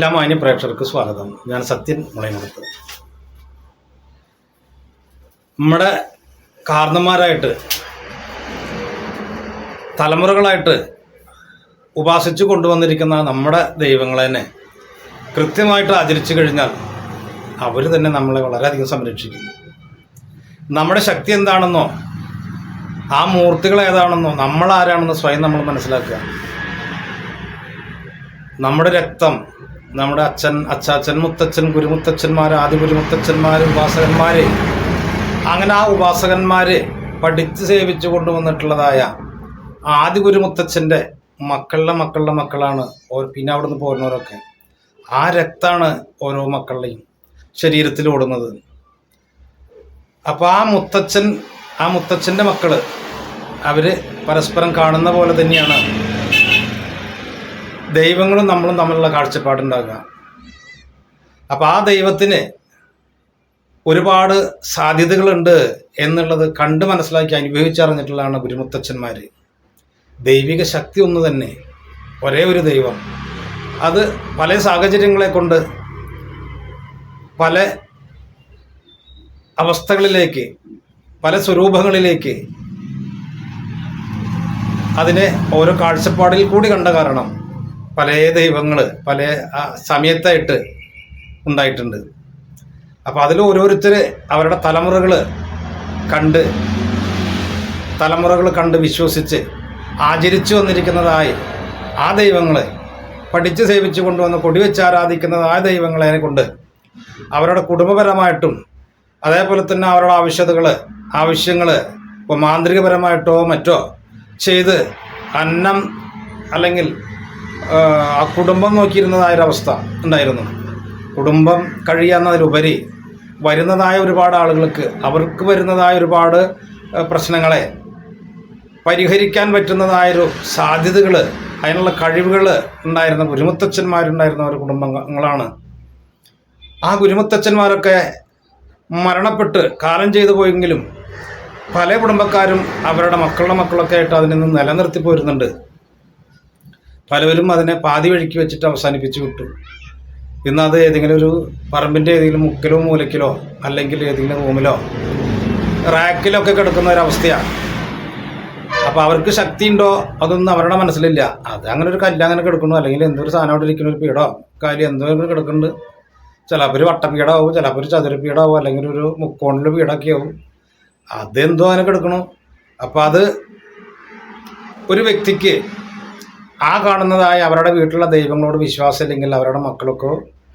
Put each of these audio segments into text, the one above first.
എല്ലാ മാന്യ പ്രേക്ഷകർക്ക് സ്വാഗതം. ഞാൻ സത്യൻ മുളയമുടത്ത് നമ്മുടെ കാരണന്മാരായിട്ട് തലമുറകളായിട്ട് ഉപാസിച്ചു കൊണ്ടുവന്നിരിക്കുന്ന നമ്മുടെ ദൈവങ്ങളെ തന്നെ കൃത്യമായിട്ട് ആചരിച്ചു കഴിഞ്ഞാൽ അവർ തന്നെ നമ്മളെ വളരെയധികം സംരക്ഷിക്കും. നമ്മുടെ ശക്തി എന്താണെന്നോ ആ മൂർത്തികൾ ഏതാണെന്നോ നമ്മൾ ആരാണെന്നോ സ്വയം നമ്മൾ മനസ്സിലാക്കുക. നമ്മുടെ രക്തം നമ്മുടെ അച്ഛൻ അച്ചാച്ചൻ മുത്തച്ഛൻ ഗുരുമുത്തച്ഛന്മാർ ആദ്യ ഗുരുമുത്തച്ഛന്മാർ ഉപാസകന്മാർ അങ്ങനെ ആ ഉപാസകന്മാർ പഠിച്ച് സേവിച്ചു കൊണ്ടുവന്നിട്ടുള്ളതായ ആദ്യ ഗുരുമുത്തച്ഛന്റെ മക്കളുടെ മക്കളുടെ മക്കളാണ് പിന്നെ അവിടുന്ന് പോരുന്നവരൊക്കെ. ആ രക്താണ് ഓരോ മക്കളുടെയും ശരീരത്തിൽ ഓടുന്നത്. അപ്പോൾ ആ മുത്തച്ഛൻ ആ മുത്തച്ഛന്റെ മക്കൾ അവർ പരസ്പരം കാണുന്ന പോലെ തന്നെയാണ് ദൈവങ്ങളും നമ്മളും തമ്മിലുള്ള കാഴ്ചപ്പാടുണ്ടാകുക. അപ്പം ആ ദൈവത്തിന് ഒരുപാട് സാധ്യതകളുണ്ട് എന്നുള്ളത് കണ്ട് മനസ്സിലാക്കി അനുഭവിച്ചറിഞ്ഞിട്ടുള്ളതാണ് ഗുരുമുത്തച്ഛന്മാർ ദൈവിക ശക്തി ഒന്ന് തന്നെ ഒരേ ഒരു ദൈവം. അത് പല സാഹചര്യങ്ങളെ കൊണ്ട് പല അവസ്ഥകളിലേക്ക് പല സ്വരൂപങ്ങളിലേക്ക് അതിനെ ഓരോ കാഴ്ചപ്പാടിൽ കൂടി കണ്ട കാരണം പല ദൈവങ്ങൾ പല സമയത്തായിട്ട് ഉണ്ടായിട്ടുണ്ട്. അപ്പോൾ അതിൽ ഓരോരുത്തർ അവരുടെ തലമുറകൾ കണ്ട് തലമുറകൾ കണ്ട് വിശ്വസിച്ച് ആചരിച്ചു വന്നിരിക്കുന്നതായി ആ ദൈവങ്ങളെ പഠിച്ച് സേവിച്ചു കൊണ്ടുവന്ന് കൊടിവെച്ച് ആരാധിക്കുന്നതായ ദൈവങ്ങളെ കൊണ്ട് അവരുടെ കുടുംബപരമായിട്ടും അതേപോലെ തന്നെ അവരുടെ ആവശ്യതകൾ ആവശ്യങ്ങൾ ഇപ്പോൾ മാന്ത്രികപരമായിട്ടോ മറ്റോ ചെയ്ത് അന്നം അല്ലെങ്കിൽ ആ, കുടുംബം നോക്കിയിരുന്നതായ ഒരവസ്ഥ ഉണ്ടായിരുന്നു. കുടുംബം കഴിയാവുന്നതിലുപരി വരുന്നതായ ഒരുപാട് ആളുകൾക്ക് അവർക്ക് വരുന്നതായ ഒരുപാട് പ്രശ്നങ്ങളെ പരിഹരിക്കാൻ പറ്റുന്നതായൊരു സാധ്യതകൾ അതിനുള്ള കഴിവുകൾ ഉണ്ടായിരുന്ന ഗുരുമുത്തച്ഛന്മാരുണ്ടായിരുന്ന ഒരു കുടുംബങ്ങളാണ്. ആ ഗുരുമുത്തച്ഛന്മാരൊക്കെ മരണപ്പെട്ട് കാലം ചെയ്തു പോയെങ്കിലും പല കുടുംബക്കാരും അവരുടെ മക്കളുടെ മക്കളൊക്കെ ആയിട്ട് അതിൽ നിന്ന് നിലനിർത്തി പോരുന്നുണ്ട്. പലവരും അതിനെ പാതി വഴിക്ക് വെച്ചിട്ട് അവസാനിപ്പിച്ചു വിട്ടു. ഇന്ന് അത് ഏതെങ്കിലും ഒരു പറമ്പിന്റെ ഏതെങ്കിലും മുക്കിലോ മൂലക്കിലോ അല്ലെങ്കിൽ ഏതെങ്കിലും റൂമിലോ റാക്കിലൊക്കെ കിടക്കുന്ന ഒരവസ്ഥയാണ് അപ്പോൾ അവർക്ക് ശക്തി ഉണ്ടോ അതൊന്നും അവരുടെ മനസ്സിലില്ല. അത് അങ്ങനെ ഒരു കല്ല് അങ്ങനെ കിടക്കുന്നു. അല്ലെങ്കിൽ എന്തൊരു സാധനം അവിടെ ഇരിക്കുന്ന ഒരു പീടോ കാര്യം എന്തോ കിടക്കുന്നുണ്ട്. ചിലപ്പോൾ ഒരു വട്ടപ്പീടാവും ചിലപ്പോൾ ഒരു ചതുരപ്പീടാവും അല്ലെങ്കിൽ ഒരു മുക്കോണിൽ പീടൊക്കെ ആവും. അതെന്തോ അങ്ങനെ കിടക്കണു അപ്പോൾ അത് ഒരു വ്യക്തിക്ക് ആ കാണുന്നതായ അവരുടെ വീട്ടിലുള്ള ദൈവങ്ങളോട് വിശ്വാസം ഇല്ലെങ്കിൽ അവരുടെ മക്കൾക്കോ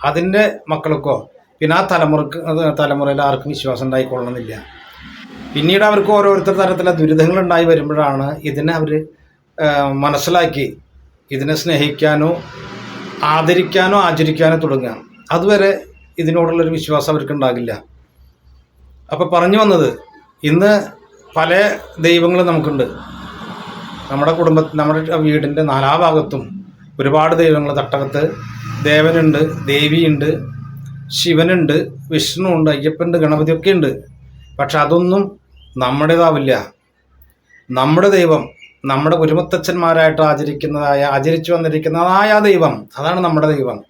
അതിന്റെ മക്കൾക്കോ പിന്നെ ആ തലമുറയ്ക്ക് തലമുറയിൽ ആർക്കും വിശ്വാസം ഉണ്ടായിക്കൊള്ളണമെന്നില്ല. പിന്നീട് അവർക്ക് ഓരോരുത്തർ തരത്തിലുള്ള ദുരിതങ്ങൾ ഉണ്ടായി വരുമ്പോഴാണ് ഇതിനെ അവർ മനസ്സിലാക്കി ഇതിനെ സ്നേഹിക്കാനോ ആദരിക്കാനോ ആചരിക്കാനോ തുടങ്ങുക. അതുവരെ ഇതിനോടുള്ളൊരു വിശ്വാസം അവർക്ക് ഉണ്ടാകില്ല. അപ്പോൾ പറഞ്ഞു വന്നത് ഇന്ന് പല ദൈവങ്ങളും നമുക്കുണ്ട്. നമ്മുടെ കുടുംബ നമ്മുടെ വീടിന്റെ നാലാ ഭാഗത്തും ഒരുപാട് ദൈവങ്ങൾ തട്ടകത്ത് ദേവനുണ്ട് ദേവിയുണ്ട് ശിവനുണ്ട് വിഷ്ണു ഉണ്ട് അയ്യപ്പനുണ്ട് ഗണപതിയൊക്കെ ഉണ്ട് പക്ഷെ അതൊന്നും നമ്മുടേതാവില്ല. നമ്മുടെ ദൈവം നമ്മുടെ കുരുമത്തച്ഛന്മാരായിട്ട് ആചരിക്കുന്നതായ ആചരിച്ചു വന്നിരിക്കുന്നതായ ദൈവം അതാണ് നമ്മുടെ ദൈവം.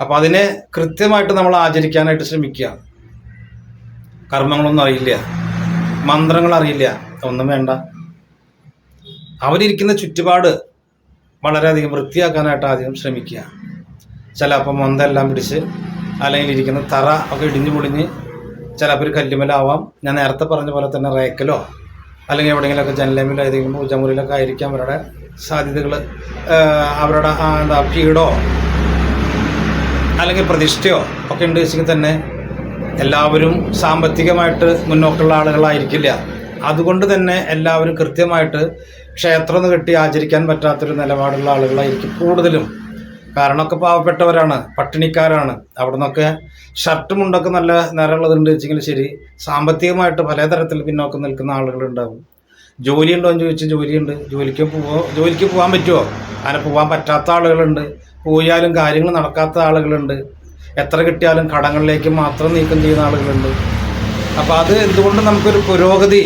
അപ്പോൾ അതിനെ കൃത്യമായിട്ട് നമ്മൾ ആചരിക്കാനായിട്ട് ശ്രമിക്കുക. കർമ്മങ്ങളൊന്നും അറിയില്ല. മന്ത്രങ്ങൾ അറിയില്ല. ഒന്നും വേണ്ട. അവരിയ്ക്കുന്ന ചുറ്റുപാട് വളരെയധികം വൃത്തിയാക്കാനായിട്ട് ആദ്യം ശ്രമിക്കുക. ചിലപ്പോൾ മന്തെല്ലാം പിടിച്ച് അല്ലെങ്കിൽ ഇരിക്കുന്ന തറ ഒക്കെ ഇടിഞ്ഞു പൊളിഞ്ഞ് ചിലപ്പോൾ ഒരു കല്ലുമലാവാം. ഞാൻ നേരത്തെ പറഞ്ഞ പോലെ തന്നെ റേക്കലോ അല്ലെങ്കിൽ എവിടെയെങ്കിലുമൊക്കെ ജനലേമിലോ ഏതെങ്കിലും പൂജമുറിയിലൊക്കെ ആയിരിക്കാം അവരുടെ സാധ്യതകൾ അവരുടെ എന്താ കീടോ അല്ലെങ്കിൽ പ്രതിഷ്ഠയോ ഒക്കെ ഉണ്ട് വെച്ചെങ്കിൽ തന്നെ എല്ലാവരും സാമ്പത്തികമായിട്ട് മുന്നോട്ടുള്ള ആളുകളായിരിക്കില്ല. അതുകൊണ്ട് തന്നെ എല്ലാവരും കൃത്യമായിട്ട് ക്ഷേത്രം കെട്ടി ആചരിക്കാൻ പറ്റാത്തൊരു നിലപാടുള്ള ആളുകളായിരിക്കും കൂടുതലും. കാരണമൊക്കെ പാവപ്പെട്ടവരാണ് പട്ടിണിക്കാരാണ്. അവിടെ നിന്നൊക്കെ ഷർട്ടും മുണ്ടൊക്കെ നല്ല നിറമുള്ളതുണ്ട് വെച്ചെങ്കിൽ ശരി. സാമ്പത്തികമായിട്ട് പലതരത്തിൽ പിന്നോക്കം നിൽക്കുന്ന ആളുകളുണ്ടാവും. ജോലി ഉണ്ടോ എന്ന് ചോദിച്ചാൽ ജോലിയുണ്ട്. ജോലിക്ക് പോവോ ജോലിക്ക് പോകാൻ പറ്റുമോ അങ്ങനെ പോകാൻ പറ്റാത്ത ആളുകളുണ്ട്. പോയാലും കാര്യങ്ങൾ നടക്കാത്ത ആളുകളുണ്ട്. എത്ര കിട്ടിയാലും കടങ്ങളിലേക്ക് മാത്രം നീക്കം ചെയ്യുന്ന ആളുകളുണ്ട്. അപ്പോൾ അത് എന്തുകൊണ്ട് നമുക്കൊരു പുരോഗതി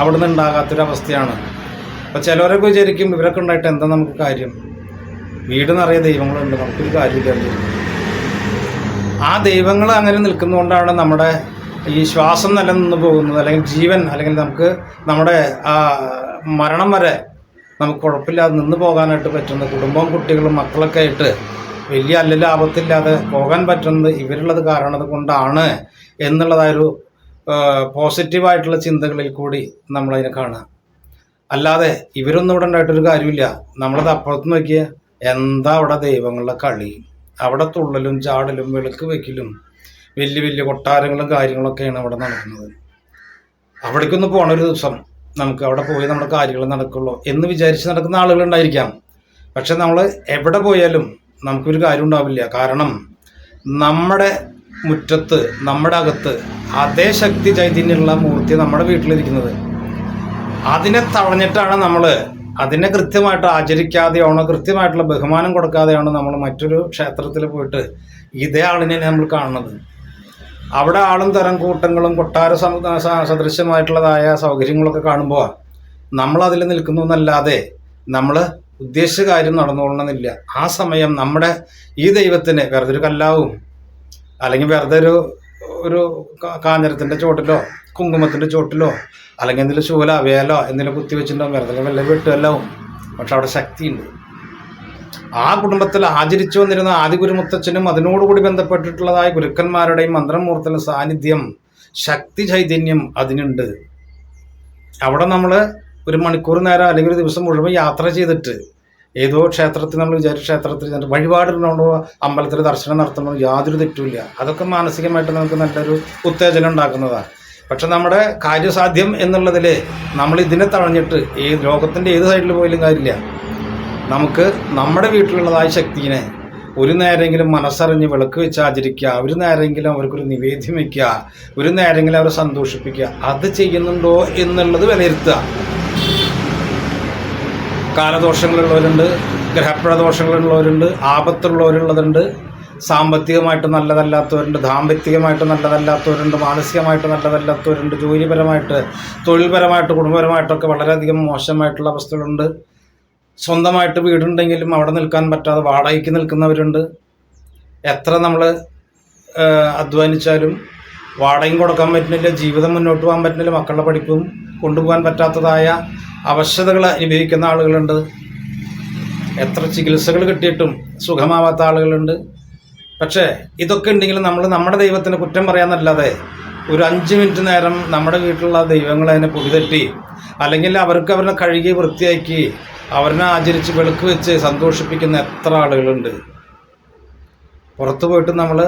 അവിടെ നിന്ന് ഉണ്ടാകാത്തൊരവസ്ഥയാണ്? അപ്പോൾ ചിലവരൊക്കെ വിചാരിക്കും ഇവരൊക്കെ ഉണ്ടായിട്ട് എന്താ നമുക്ക് കാര്യം? വീട് നിറയെ ദൈവങ്ങളുണ്ട് നമുക്കൊരു കാര്യമില്ല ആ ദൈവങ്ങൾ അങ്ങനെ നിൽക്കുന്നതുകൊണ്ടാണ് നമ്മുടെ ഈ ശ്വാസം നിലനിന്ന് പോകുന്നത് അല്ലെങ്കിൽ ജീവൻ അല്ലെങ്കിൽ നമുക്ക് നമ്മുടെ ആ മരണം വരെ നമുക്ക് കുഴപ്പമില്ലാതെ നിന്ന് പോകാനായിട്ട് പറ്റുന്നത് കുടുംബവും കുട്ടികളും മക്കളൊക്കെ ആയിട്ട് വലിയ അല്ല ലാഭത്തില്ലാതെ പോകാൻ പറ്റുന്നത് ഇവരുള്ളത് കാരണത് കൊണ്ടാണ് എന്നുള്ളതായൊരു പോസിറ്റീവായിട്ടുള്ള ചിന്തകളിൽ കൂടി നമ്മളതിനെ കാണുക. അല്ലാതെ ഇവരൊന്നും ഇവിടെ ഉണ്ടായിട്ടൊരു കാര്യമില്ല. നമ്മളത് അപ്പുറത്ത് നോക്കിയ എന്താ അവിടെ ദൈവങ്ങളുടെ കളി? അവിടെ തുള്ളലും ചാടലും വിളക്ക് വെക്കലും വലിയ വലിയ കൊട്ടാരങ്ങളും കാര്യങ്ങളൊക്കെയാണ് അവിടെ നടക്കുന്നത്. അവിടേക്കൊന്ന് പോണ ഒരു ദിവസം നമുക്ക് അവിടെ പോയി നമ്മുടെ കാര്യങ്ങൾ നടക്കുള്ളൂ എന്ന് വിചാരിച്ച് നടക്കുന്ന ആളുകളുണ്ടായിരിക്കാം പക്ഷെ നമ്മൾ എവിടെ പോയാലും നമുക്കൊരു കാര്യം ഉണ്ടാവില്ല. കാരണം നമ്മുടെ മുറ്റത്ത് നമ്മുടെ അകത്ത് അതേ ശക്തി ചൈതന്യമുള്ള മൂർത്തി നമ്മുടെ വീട്ടിലിരിക്കുന്നത്. അതിനെ തടഞ്ഞിട്ടാണ് നമ്മൾ അതിനെ കൃത്യമായിട്ട് ആചരിക്കാതെയാണോ കൃത്യമായിട്ടുള്ള ബഹുമാനം കൊടുക്കാതെയാണോ നമ്മൾ മറ്റൊരു ക്ഷേത്രത്തിൽ പോയിട്ട് ഇതേ ആളിനെ നമ്മൾ കാണുന്നത്? അവിടെ ആളും തരം കൂട്ടങ്ങളും കൊട്ടാര സദൃശ്യമായിട്ടുള്ളതായ സൗകര്യങ്ങളൊക്കെ കാണുമ്പോൾ നമ്മൾ അതിൽ നിൽക്കുന്നു എന്നല്ലാതെ നമ്മൾ ഉദ്ദേശിച്ച കാര്യം നടന്നുകൊള്ളണമെന്നില്ല ആ സമയം നമ്മുടെ ഈ ദൈവത്തിന് വെറുതെ ഒരു കല്ലാവും അല്ലെങ്കിൽ വെറുതെ ഒരു ഒരു കാഞ്ഞിരത്തിന്റെ ചോട്ടിലോ കുങ്കുമത്തിന്റെ ചോട്ടിലോ അല്ലെങ്കിൽ എന്തെങ്കിലും ശൂല വേലോ എന്തെങ്കിലും കുത്തി വെച്ചിട്ടുണ്ടാവും വല്ല വെട്ടുമല്ലാവും പക്ഷെ അവിടെ ശക്തിയുണ്ട്. ആ കുടുംബത്തിൽ ആചരിച്ചു വന്നിരുന്ന ആദി ഗുരുമുത്തച്ഛനും അതിനോടുകൂടി ബന്ധപ്പെട്ടിട്ടുള്ളതായ ഗുരുക്കന്മാരുടെയും മന്ത്രമൂർത്തലും സാന്നിധ്യം ശക്തി ചൈതന്യം അതിനുണ്ട്. അവിടെ നമ്മൾ ഒരു മണിക്കൂർ നേരം അല്ലെങ്കിൽ ഒരു ദിവസം മുഴുവൻ യാത്ര ചെയ്തിട്ട് ഏതോ ക്ഷേത്രത്തിൽ നമ്മൾ വിചാരിച്ച ക്ഷേത്രത്തിൽ ചെന്നിട്ട് വഴിപാടിനോടോ അമ്പലത്തിൽ ദർശനം നടത്തുമ്പോൾ യാതൊരു തെറ്റുമില്ല. അതൊക്കെ മാനസികമായിട്ട് നമുക്ക് നല്ലൊരു ഉത്തേജനം ഉണ്ടാക്കുന്നതാണ്. പക്ഷെ നമ്മുടെ കാര്യസാധ്യം എന്നുള്ളതിൽ നമ്മൾ ഇതിനെ തഴഞ്ഞിട്ട് ഈ ലോകത്തിന്റെ ഏത് സൈഡിൽ പോയാലും കാര്യമില്ല. നമുക്ക് നമ്മുടെ വീട്ടിലുള്ളതായ ശക്തിനെ ഒരു നേരെങ്കിലും മനസ്സറിഞ്ഞ് വിളക്ക് വെച്ച് ആചരിക്കുക ഒരു നേരെങ്കിലും അവർക്കൊരു നിവേദ്യം വയ്ക്കുക ഒരു നേരെങ്കിലും അവരെ സന്തോഷിപ്പിക്കുക അത് ചെയ്യുന്നുണ്ടോ എന്നുള്ളത് വിലയിരുത്തുക. കാലദോഷങ്ങളുള്ളവരുണ്ട് ഗ്രഹപ്രദോഷങ്ങളുള്ളവരുണ്ട് ആപത്തുള്ളവരുള്ളതുണ്ട് സാമ്പത്തികമായിട്ട് നല്ലതല്ലാത്തവരുണ്ട് ദാമ്പത്തികമായിട്ട് നല്ലതല്ലാത്തവരുണ്ട് മാനസികമായിട്ട് നല്ലതല്ലാത്തവരുണ്ട് ജോലിപരമായിട്ട് തൊഴിൽപരമായിട്ട് കുടുംബപരമായിട്ടൊക്കെ വളരെയധികം മോശമായിട്ടുള്ള അവസ്ഥകളുണ്ട്. സ്വന്തമായിട്ട് വീടുണ്ടെങ്കിലും അവിടെ നിൽക്കാൻ പറ്റാതെ വാടകയ്ക്ക് നിൽക്കുന്നവരുണ്ട്. എത്ര നമ്മൾ അധ്വാനിച്ചാലും വാടകയും കൊടുക്കാൻ പറ്റുന്നില്ല ജീവിതം മുന്നോട്ട് പോകാൻ പറ്റുന്നില്ല മക്കളുടെ പഠിപ്പും കൊണ്ടുപോകാൻ പറ്റാത്തതായ അവശതകൾ അനുഭവിക്കുന്ന ആളുകളുണ്ട്. എത്ര ചികിത്സകൾ കിട്ടിയിട്ടും സുഖമാവാത്ത ആളുകളുണ്ട്. പക്ഷേ ഇതൊക്കെ ഉണ്ടെങ്കിൽ നമ്മൾ നമ്മുടെ ദൈവത്തിന് കുറ്റം പറയാന്നല്ലാതെ ഒരു അഞ്ച് മിനിറ്റ് നേരം നമ്മുടെ വീട്ടിലുള്ള ദൈവങ്ങളെ അതിനെ പൊടിതട്ടി അല്ലെങ്കിൽ അവർക്ക് അവരെ കഴുകി വൃത്തിയാക്കി അവരെ ആചരിച്ച് വെളുക്ക് വെച്ച് സന്തോഷിപ്പിക്കുന്ന എത്ര ആളുകളുണ്ട്. പുറത്തു പോയിട്ട് നമ്മൾ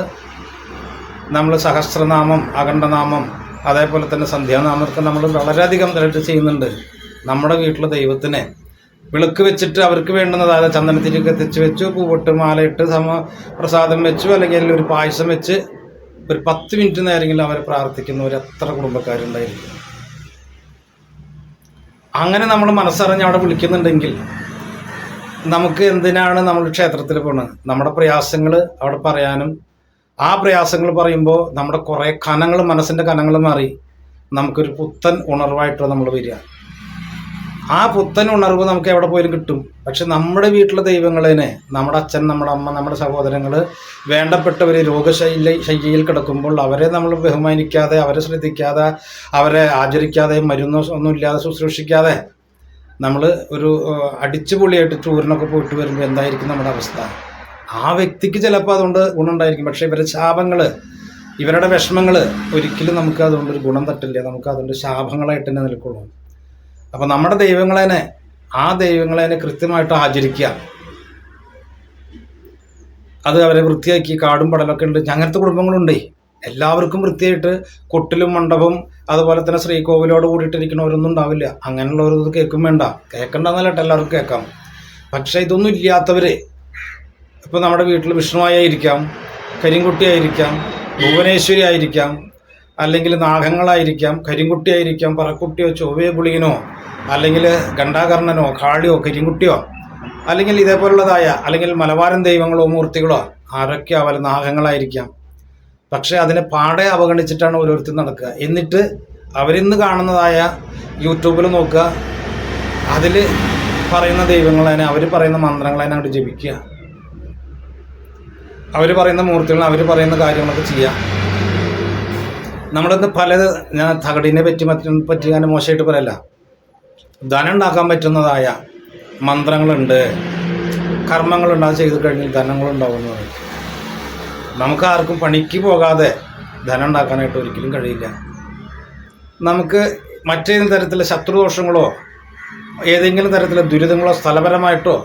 നമ്മൾ സഹസ്രനാമം അഖണ്ഡനാമം അതേപോലെ തന്നെ സന്ധ്യാനാമൊക്കെ നമ്മൾ വളരെയധികം ഇതായിട്ട് ചെയ്യുന്നുണ്ട്. നമ്മുടെ വീട്ടിലെ ദൈവത്തിനെ വിളക്ക് വെച്ചിട്ട് അവർക്ക് വേണ്ടുന്നത് അതായത് ചന്ദനത്തിരിക്ക് എത്തിച്ച് വെച്ചു പൂവിട്ട് മാലയിട്ട് സമ പ്രസാദം വെച്ചു അല്ലെങ്കിൽ ഒരു പായസം വെച്ച് ഒരു പത്ത് മിനിറ്റ് നേരമെങ്കിലും അവരെ പ്രാർത്ഥിക്കുന്നവർ എത്ര കുടുംബക്കാരുണ്ടായിരിക്കും. അങ്ങനെ നമ്മൾ മനസ്സറിഞ്ഞ് അവിടെ വിളിക്കുന്നുണ്ടെങ്കിൽ നമുക്ക് എന്തിനാണ് നമ്മൾ ക്ഷേത്രത്തിൽ പോകുന്നത് നമ്മുടെ പ്രയാസങ്ങൾ അവിടെ പറയാനും ആ പ്രയാസങ്ങൾ പറയുമ്പോൾ നമ്മുടെ കുറേ കനങ്ങൾ മനസ്സിന്റെ കനങ്ങൾ മാറി നമുക്കൊരു പുത്തൻ ഉണർവായിട്ട് നമ്മൾ വരിക. ആ പുത്തൻ ഉണർവ് നമുക്ക് എവിടെ പോയാലും കിട്ടും. പക്ഷെ നമ്മുടെ വീട്ടിലെ ദൈവങ്ങളെ നമ്മുടെ അച്ഛൻ നമ്മുടെ അമ്മ നമ്മുടെ സഹോദരങ്ങൾ വേണ്ടപ്പെട്ടവർ രോഗശൈല ശൈലിയിൽ കിടക്കുമ്പോൾ അവരെ നമ്മൾ ബഹുമാനിക്കാതെ അവരെ ശ്രദ്ധിക്കാതെ അവരെ ആചരിക്കാതെ മരുന്നോ ഒന്നും ഇല്ലാതെ ശുശ്രൂഷിക്കാതെ നമ്മൾ ഒരു അടിച്ചു അടിച്ചുപൊളിയായിട്ട് ടൂറിനൊക്കെ പോയിട്ട് വരുമ്പോൾ എന്തായിരിക്കും നമ്മുടെ അവസ്ഥ? ആ വ്യക്തിക്ക് ചിലപ്പോൾ അതുകൊണ്ട് ഗുണമുണ്ടായിരിക്കും. പക്ഷേ ഇവരുടെ ശാപങ്ങൾ ഇവരുടെ വിഷമങ്ങൾ ഒരിക്കലും നമുക്ക് അതുകൊണ്ടൊരു ഗുണം തട്ടില്ല. നമുക്ക് അതുകൊണ്ട് ശാപങ്ങളായിട്ട് തന്നെ നിൽക്കുള്ളൂ. അപ്പോൾ നമ്മുടെ ദൈവങ്ങളെ ആ ദൈവങ്ങളെ കൃത്യമായിട്ട് ആചരിക്കുക. അത് അവരെ വൃത്തിയാക്കി കാടും പടലൊക്കെ ഉണ്ട്. അങ്ങനത്തെ കുടുംബങ്ങളുണ്ടേ. എല്ലാവർക്കും വൃത്തിയായിട്ട് കൊട്ടിലും മണ്ഡപം അതുപോലെ തന്നെ ശ്രീകോവിലോട് കൂടിയിട്ടിരിക്കണവരൊന്നും ഉണ്ടാവില്ല. അങ്ങനെയുള്ളവരത് കേൾക്കും വേണ്ട. കേൾക്കണ്ടെന്നല്ല എല്ലാവർക്കും കേൾക്കാം. പക്ഷേ ഇതൊന്നും ഇല്ലാത്തവർ ഇപ്പോൾ നമ്മുടെ വീട്ടിൽ വിഷ്ണുവായിരിക്കാം കരിങ്കുട്ടിയായിരിക്കാം ഭുവനേശ്വരി ആയിരിക്കാം അല്ലെങ്കിൽ നാഗങ്ങളായിരിക്കാം കരിങ്കുട്ടിയായിരിക്കാം പറക്കുട്ടിയോ ചൊവ്വയോ പുളിയനോ അല്ലെങ്കിൽ ഗണ്ടാകർണനോ കാളിയോ കരിങ്കുട്ടിയോ അല്ലെങ്കിൽ ഇതേപോലുള്ളതായ അല്ലെങ്കിൽ മലബാരൻ ദൈവങ്ങളോ മൂർത്തികളോ ആരൊക്കെ ആവാലും നാഗങ്ങളായിരിക്കാം. പക്ഷേ അതിനെ പാടെ അവഗണിച്ചിട്ടാണ് ഓരോരുത്തർ നടക്കുക. എന്നിട്ട് അവരിന്ന് കാണുന്നതായ യൂട്യൂബിൽ നോക്കുക. അതിൽ പറയുന്ന ദൈവങ്ങളെ അവർ പറയുന്ന മന്ത്രങ്ങളെ അങ്ങോട്ട് ജപിക്കുക. അവർ പറയുന്ന മൂർത്തികളെ അവർ പറയുന്ന കാര്യങ്ങളൊക്കെ ചെയ്യാം നമ്മളിന്ന് പല ഞാൻ തകടിനെ പറ്റി മറ്റും പറ്റി ഞാൻ മോശമായിട്ട് പറയല്ല. ധനം ഉണ്ടാക്കാൻ പറ്റുന്നതായ മന്ത്രങ്ങളുണ്ട്. കർമ്മങ്ങളുണ്ട്. അത് ചെയ്ത് കഴിഞ്ഞാൽ ധനങ്ങളുണ്ടാവും എന്ന് പറയും നമുക്ക് ആർക്കും പണിക്ക് പോകാതെ ധനം ഉണ്ടാക്കാനായിട്ട് ഒരിക്കലും കഴിയില്ല. നമുക്ക് മറ്റേതെങ്കിലും തരത്തിലെ ശത്രുദോഷങ്ങളോ ഏതെങ്കിലും തരത്തിലെ ദുരിതങ്ങളോ സ്ഥലപരമായിട്ടോ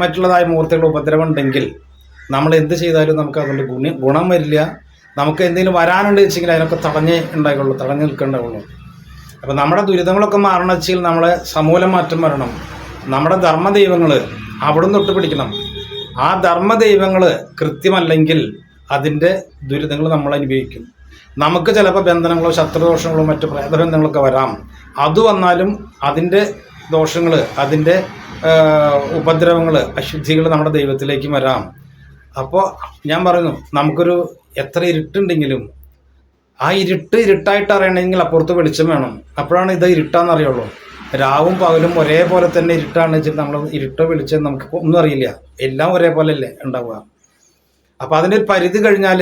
മറ്റുള്ളതായ മൂർത്തികളോ ഉപദ്രവം ഉണ്ടെങ്കിൽ നമ്മൾ എന്ത് ചെയ്താലും നമുക്ക് അതുകൊണ്ട് ഗുണ ഗുണം വരില്ല. നമുക്ക് എന്തെങ്കിലും വരാനുണ്ട് വെച്ചെങ്കിൽ അതിനൊക്കെ തടഞ്ഞേ ഉണ്ടാകുള്ളൂ തടഞ്ഞു നിൽക്കേണ്ടാവുള്ളൂ അപ്പോൾ നമ്മുടെ ദുരിതങ്ങളൊക്കെ മാറണം വെച്ചാൽ നമ്മളെ സമൂലം മാറ്റം വരണം. നമ്മുടെ ധർമ്മദൈവങ്ങൾ അവിടുന്ന് തൊട്ട് പിടിക്കണം. ആ ധർമ്മദൈവങ്ങൾ കൃത്യമല്ലെങ്കിൽ അതിന്റെ ദുരിതങ്ങൾ നമ്മൾ അനുഭവിക്കും. നമുക്ക് ചിലപ്പോൾ ബന്ധനങ്ങളോ ശത്രുദോഷങ്ങളോ മറ്റു പ്രേതബന്ധങ്ങളൊക്കെ വരാം. അത് വന്നാലും അതിന്റെ ദോഷങ്ങൾ അതിന്റെ ഉപദ്രവങ്ങൾ അശുദ്ധികൾ നമ്മുടെ ദൈവത്തിലേക്ക് വരാം. അപ്പോൾ ഞാൻ പറയുന്നു നമുക്കൊരു എത്ര ഇരുട്ടുണ്ടെങ്കിലും ആ ഇരുട്ട് ഇരുട്ടായിട്ട് അറിയണമെങ്കിൽ അപ്പുറത്ത് വെളിച്ചം വേണം. അപ്പോഴാണ് ഇത് ഇരുട്ടാന്ന് അറിയുള്ളൂ. രാവും പകലും ഒരേപോലെ തന്നെ ഇരുട്ടാണ് വെച്ചിട്ട് നമ്മൾ ഇരുട്ടോ വെളിച്ചം നമുക്ക് ഒന്നും അറിയില്ല. എല്ലാം ഒരേപോലെ അല്ലേ ഉണ്ടാവുക. അപ്പോൾ അതിന്റെ ഒരു പരിധി കഴിഞ്ഞാൽ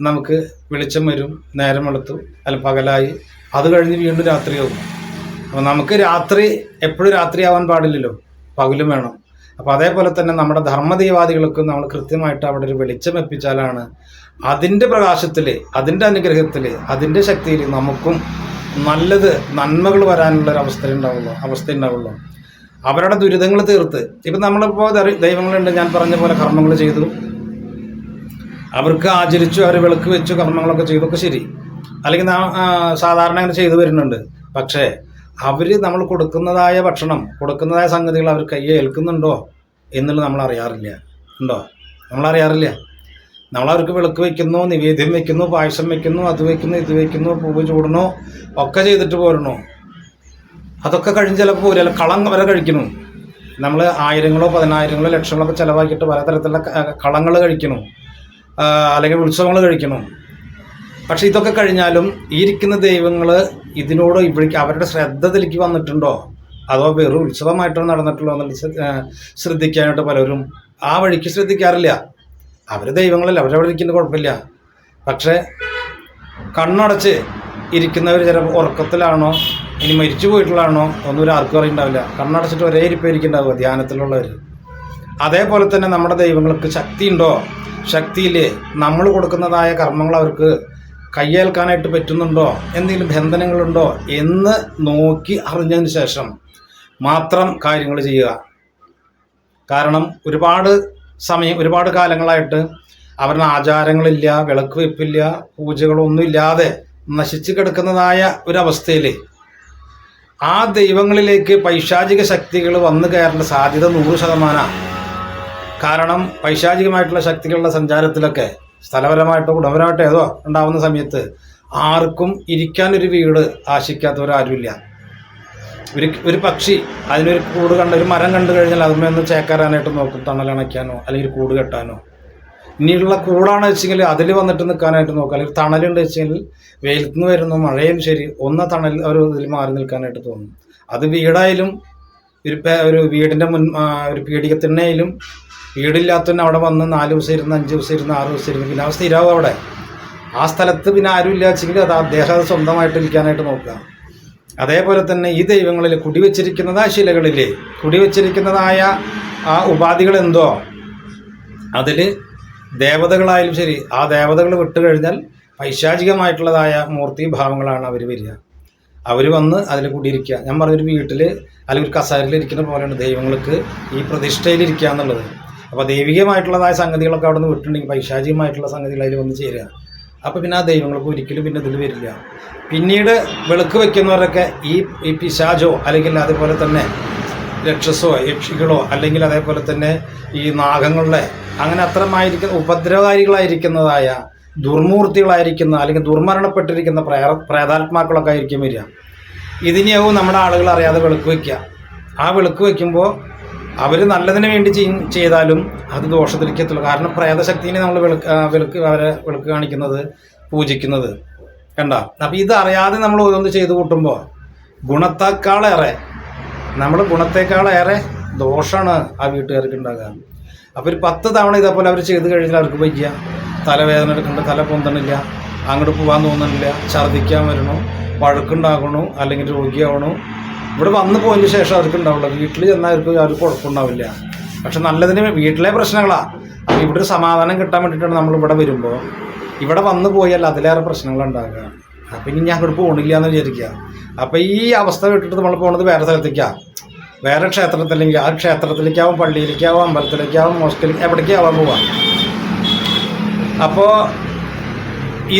നമുക്ക് വെളിച്ചം വരും നേരം വെളുത്തു അല്ല പകലായി. അത് കഴിഞ്ഞ് വീണ്ടും രാത്രിയാവും. അപ്പോൾ നമുക്ക് രാത്രി എപ്പോഴും രാത്രിയാവാൻ പാടില്ലല്ലോ. പകലും വേണം. അപ്പോൾ അതേപോലെ തന്നെ നമ്മുടെ ധർമ്മദൈവാദികൾക്കും നമ്മൾ കൃത്യമായിട്ട് അവിടെ ഒരു വെളിച്ചം എത്തിച്ചാലാണ് അതിന്റെ പ്രകാശത്തിൽ അതിന്റെ അനുഗ്രഹത്തിൽ അതിന്റെ ശക്തിയിൽ നമുക്കും നല്ലത് നന്മകൾ വരാനുള്ള ഒരു അവസ്ഥ ഉണ്ടാവുള്ളൂ അവസ്ഥ ഉണ്ടാവുള്ളൂ. അവരുടെ ദുരിതങ്ങൾ തീർത്ത്. ഇപ്പം നമ്മളിപ്പോൾ ദൈവങ്ങളുണ്ട് ഞാൻ പറഞ്ഞ പോലെ കർമ്മങ്ങൾ ചെയ്തു. അവർക്ക് ആചരിച്ചു അവർ വിളക്ക് വെച്ചു കർമ്മങ്ങളൊക്കെ ചെയ്തൊക്കെ ശരി. അല്ലെങ്കിൽ സാധാരണ അങ്ങനെ ചെയ്തു വരുന്നുണ്ട്. പക്ഷേ അവർ നമ്മൾ കൊടുക്കുന്നതായ ഭക്ഷണം കൊടുക്കുന്നതായ സംഗതികൾ അവർ കയ്യെ ഏൽക്കുന്നുണ്ടോ എന്നുള്ളത് നമ്മൾ അറിയാറില്ല. ഉണ്ടോ? നമ്മളറിയാറില്ല നമ്മൾ അവർക്ക് വിളക്ക് വെക്കുന്നു നിവേദ്യം വെക്കുന്നു പായസം വെക്കുന്നു അത് വെക്കുന്നു ഇത് വെക്കുന്നു പൂവ് ചൂടണോ ഒക്കെ ചെയ്തിട്ട് പോരണോ? അതൊക്കെ കഴിഞ്ഞ് ചിലപ്പോൾ പോരല്ല കളം വരെ കഴിക്കുന്നു നമ്മൾ ആയിരങ്ങളോ പതിനായിരങ്ങളോ ലക്ഷങ്ങളോ ഒക്കെ ചിലവാക്കിയിട്ട് പലതരത്തിലുള്ള കളങ്ങൾ കഴിക്കണം. അല്ലെങ്കിൽ ഉത്സവങ്ങൾ കഴിക്കണം. പക്ഷെ ഇതൊക്കെ കഴിഞ്ഞാലും ഈ ഇരിക്കുന്ന ദൈവങ്ങൾ ഇതിനോട് ഇവിടേക്ക് അവരുടെ ശ്രദ്ധ തെളിക്ക് വന്നിട്ടുണ്ടോ? അതോ വെറും ഉത്സവമായിട്ടോ നടന്നിട്ടുള്ളോ ശ്ര- ശ്രദ്ധിക്കാനായിട്ട് പലരും ആ വഴിക്ക് ശ്രദ്ധിക്കാറില്ല. അവർ ദൈവങ്ങളല്ല അവരവിടെ ഇരിക്കുന്ന കുഴപ്പമില്ല. പക്ഷേ കണ്ണടച്ച് ഇരിക്കുന്നവർ ചിലപ്പോൾ ഉറക്കത്തിലാണോ ഇനി മരിച്ചു പോയിട്ടുള്ളതാണോ ഒന്നും ഒരു ആർക്കും അറിയണ്ടാവില്ല. കണ്ണടച്ചിട്ട് ഒരേ ഇരിപ്പായിരിക്കുന്നുണ്ടാവുക ധ്യാനത്തിലുള്ളവർ അതേപോലെ തന്നെ നമ്മുടെ ദൈവങ്ങൾക്ക് ശക്തിയുണ്ടോ? ശക്തിയിൽ നമ്മൾ കൊടുക്കുന്നതായ കർമ്മങ്ങൾ അവർക്ക് കയ്യേൽക്കാനായിട്ട് പറ്റുന്നുണ്ടോ? എന്തെങ്കിലും ബന്ധനങ്ങളുണ്ടോ? എന്ന് നോക്കി അറിഞ്ഞതിന് ശേഷം മാത്രം കാര്യങ്ങൾ ചെയ്യുക. കാരണം ഒരുപാട് സമയം ഒരുപാട് കാലങ്ങളായിട്ട് അവരുടെ ആചാരങ്ങളില്ല വിളക്ക് വെപ്പില്ല പൂജകളൊന്നും ഇല്ലാതെ നശിച്ചു കിടക്കുന്നതായ ഒരവസ്ഥയിൽ ആ ദൈവങ്ങളിലേക്ക് പൈശാചിക ശക്തികൾ വന്നു കയറേണ്ട സാധ്യത നൂറ് ശതമാനമാണ് കാരണം പൈശാചികമായിട്ടുള്ള ശക്തികളുടെ സഞ്ചാരത്തിലൊക്കെ സ്ഥലപരമായിട്ടോ കുടുംബപരമായിട്ടോ ഏതോ ഉണ്ടാവുന്ന സമയത്ത് ആർക്കും ഇരിക്കാനൊരു വീട് ആശിക്കാത്തവരാരുമില്ല ഒരു ഒരു പക്ഷി അതിനൊരു കൂട് കണ്ട ഒരു മരം കണ്ടു കഴിഞ്ഞാൽ അതിന് ഒന്ന് ചേക്കാറാനായിട്ട് നോക്കും തണലണയ്ക്കാനോ അല്ലെങ്കിൽ കൂട് കെട്ടാനോ. ഇനിയുള്ള കൂടാണ് വെച്ചെങ്കിൽ അതിൽ വന്നിട്ട് നിൽക്കാനായിട്ട് നോക്കും. അല്ലെങ്കിൽ തണലുണ്ട് വെച്ചെങ്കിൽ വെയിലത്ത് നിന്ന് വരുന്നു മഴയും ശരി ഒന്ന തണൽ ഒരു ഇതിൽ മാറി നിൽക്കാനായിട്ട് തോന്നും. അത് വീടായാലും ഒരു ഒരു വീടിന്റെ മുൻ ഒരു പീഡികത്തിണ്ണയിലും വീടില്ലാത്തവന് അവിടെ വന്ന് നാല് ദിവസം ഇരുന്ന് അഞ്ച് ദിവസം ഇരുന്ന് ആറ് ദിവസം ഇരുന്ന്. പിന്നെ അവസ്ഥ ഇരാവും അവിടെ. ആ സ്ഥലത്ത് പിന്നെ ആരും ഇല്ലാച്ചെങ്കിൽ അത് അദ്ദേഹം അത് സ്വന്തമായിട്ട് ഇരിക്കാനായിട്ട് നോക്കുക. അതേപോലെ തന്നെ ഈ ദൈവങ്ങളിൽ കുടിവെച്ചിരിക്കുന്നതായ ശിലകളില്ലേ? കുടിവെച്ചിരിക്കുന്നതായ ആ ഉപാധികൾ എന്തോ? അതിൽ ദേവതകളായാലും ശരി ആ ദേവതകൾ വിട്ട് കഴിഞ്ഞാൽ പൈശാചികമായിട്ടുള്ളതായ മൂർത്തി ഭാവങ്ങളാണ് അവർ വരിക. അവർ വന്ന് അതിൽ കൂടിയിരിക്കുക. ഞാൻ പറഞ്ഞൊരു വീട്ടിൽ അല്ലെങ്കിൽ ഒരു കസാരയിൽ ഇരിക്കുന്ന പോലെയാണ് ദൈവങ്ങൾക്ക് ഈ പ്രതിഷ്ഠയിൽ ഇരിക്കുക എന്നുള്ളത്. അപ്പോൾ ദൈവികമായിട്ടുള്ളതായ സംഗതികളൊക്കെ അവിടെ നിന്ന് വിട്ടിട്ടുണ്ടെങ്കിൽ പൈശാചികമായിട്ടുള്ള സംഗതികൾ അതിൽ വന്ന് ചേരുക. അപ്പോൾ പിന്നെ ആ ദൈവങ്ങൾക്ക് ഒരിക്കലും പിന്നെ ഇതിൽ വരില്ല. പിന്നീട് വെളുക്ക് വെക്കുന്നവരൊക്കെ ഈ ഈ പിശാചോ അല്ലെങ്കിൽ അതേപോലെ തന്നെ രക്ഷസോ യക്ഷികളോ അല്ലെങ്കിൽ അതേപോലെ തന്നെ ഈ നാഗങ്ങളുടെ അങ്ങനെ അത്രമായിരിക്കുന്ന ഉപദ്രവകാരികളായിരിക്കുന്നതായ ദുർമൂർത്തികളായിരിക്കുന്ന അല്ലെങ്കിൽ ദുർമരണപ്പെട്ടിരിക്കുന്ന പ്രേ പ്രേതാത്മാക്കളൊക്കെ ആയിരിക്കും വരിക. ഇതിനെയാവും നമ്മുടെ ആളുകൾ അറിയാതെ വെളുക്ക് വയ്ക്കുക ആ വെളുക്ക് വയ്ക്കുമ്പോൾ അവർ നല്ലതിന് വേണ്ടി ചെയ്- ചെയ്താലും അത് ദോഷത്തിലേക്ക് എത്തുള്ളൂ കാരണം പ്രേതശക്തിനെ നമ്മൾ വിളക്ക് വിളക്ക് അവരെ വിളക്ക് കാണിക്കുന്നത് പൂജിക്കുന്നത്. കണ്ട? അപ്പം ഇത് അറിയാതെ നമ്മൾ ഓരോന്ന് ചെയ്തു കൂട്ടുമ്പോൾ ഗുണത്തേക്കാളേറെ നമ്മൾ ഗുണത്തേക്കാളേറെ ദോഷമാണ് ആ വീട്ടുകാർക്ക് ഉണ്ടാകുക അപ്പോൾ ഒരു പത്ത് തവണ ഇതേപോലെ അവർ ചെയ്ത് കഴിഞ്ഞാൽ അവർക്ക് വയ്യ. തലവേദന എടുക്കണ്ട തല പൊന്തണില്ല അങ്ങോട്ട് പോകാൻ തോന്നണില്ല ഛർദ്ദിക്കാൻ വരണോ വഴക്കുണ്ടാകണോ അല്ലെങ്കിൽ രോഗിയാവണു ഇവിടെ വന്നു പോയതിന് ശേഷം അവർക്ക് ഉണ്ടാവുള്ളൂ. വീട്ടിൽ ചെന്നാൽ അവർക്ക് അവർക്ക് കുഴപ്പമുണ്ടാവില്ല പക്ഷെ നല്ലതിന് വീട്ടിലെ പ്രശ്നങ്ങളാണ് അപ്പോൾ ഇവിടെ ഒരു സമാധാനം കിട്ടാൻ വേണ്ടിയിട്ടാണ് നമ്മൾ ഇവിടെ വരുമ്പോൾ. ഇവിടെ വന്നു പോയാൽ അതിലേറെ പ്രശ്നങ്ങളുണ്ടാകുക അപ്പം ഇനി ഞാൻ ഇവിടെ പോകണില്ല എന്ന് വിചാരിക്കുക. അപ്പോൾ ഈ അവസ്ഥ വിട്ടിട്ട് നമ്മൾ പോകുന്നത് വേറെ സ്ഥലത്തേക്കാണ് വേറെ ക്ഷേത്രത്തിലെങ്കിൽ ആ ക്ഷേത്രത്തിലേക്കാവും പള്ളിയിലേക്കാവും അമ്പലത്തിലേക്കാവും മോസ്കിലേക്ക് എവിടേക്കാവാൻ പോവാം. അപ്പോൾ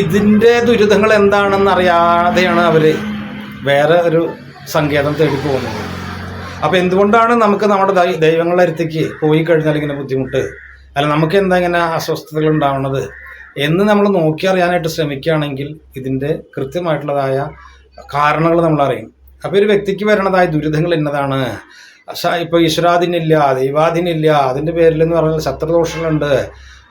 ഇതിന്റെ ദുരിതങ്ങൾ എന്താണെന്ന് അറിയാതെയാണ് അവർ വേറെ ഒരു സങ്കേതം തേടി പോകുന്നത്. അപ്പോൾ എന്തുകൊണ്ടാണ് നമുക്ക് നമ്മുടെ ദൈവങ്ങളുടെ അടുത്തേക്ക് പോയി കഴിഞ്ഞാൽ ഇങ്ങനെ ബുദ്ധിമുട്ട്? അല്ല നമുക്ക് എന്താ ഇങ്ങനെ അസ്വസ്ഥതകൾ ഉണ്ടാവുന്നത്? എന്ന് നമ്മൾ നോക്കി അറിയാനായിട്ട് ശ്രമിക്കുകയാണെങ്കിൽ ഇതിന്റെ കൃത്യമായിട്ടുള്ളതായ കാരണങ്ങൾ നമ്മൾ അറിയും. അപ്പോൾ ഒരു വ്യക്തിക്ക് വരണതായ ദുരിതങ്ങൾ എന്നതാണ്. ഇപ്പൊ ഈശ്വരാധീനില്ല ദൈവാധീനില്ല അതിന്റെ പേരിൽ എന്ന് പറഞ്ഞാൽ ശത്രുദോഷങ്ങളുണ്ട്.